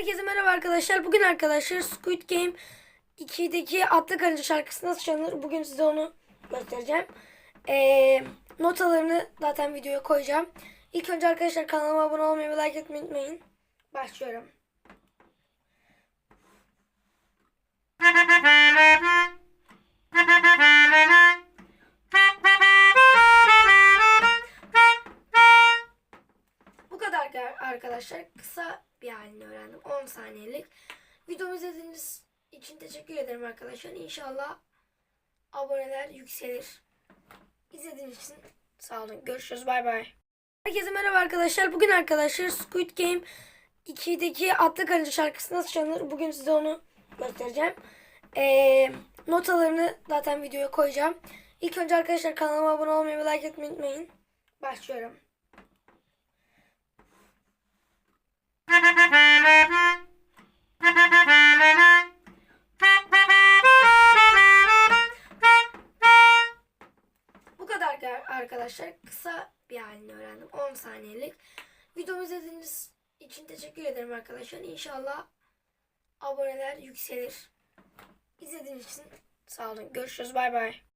Herkese merhaba arkadaşlar. Bugün arkadaşlar Squid Game 2'deki Atlı Karınca şarkısı nasıl çalınır? Bugün size onu göstereceğim. Ee, notalarını zaten videoya koyacağım. İlk önce arkadaşlar kanalıma abone olmayı ve like etmeyi unutmayın. Başlıyorum. Arkadaşlar. Kısa bir halini öğrendim. 10 saniyelik. Videomu izlediğiniz için teşekkür ederim arkadaşlar. İnşallah aboneler yükselir. İzlediğiniz için sağ olun. Görüşürüz. Bay bay. Herkese merhaba arkadaşlar. Bugün arkadaşlar Squid Game 2'deki Atlı Karınca şarkısı nasıl çalınır? Bugün size onu göstereceğim. Ee, notalarını zaten videoya koyacağım. İlk önce arkadaşlar kanalıma abone olmayı ve like etmeyi unutmayın. Başlıyorum. Arkadaşlar. Kısa bir halini öğrendim. 10 saniyelik. Videomu izlediğiniz için teşekkür ederim arkadaşlar. İnşallah aboneler yükselir. İzlediğiniz için sağ olun. Görüşürüz. Bay bay.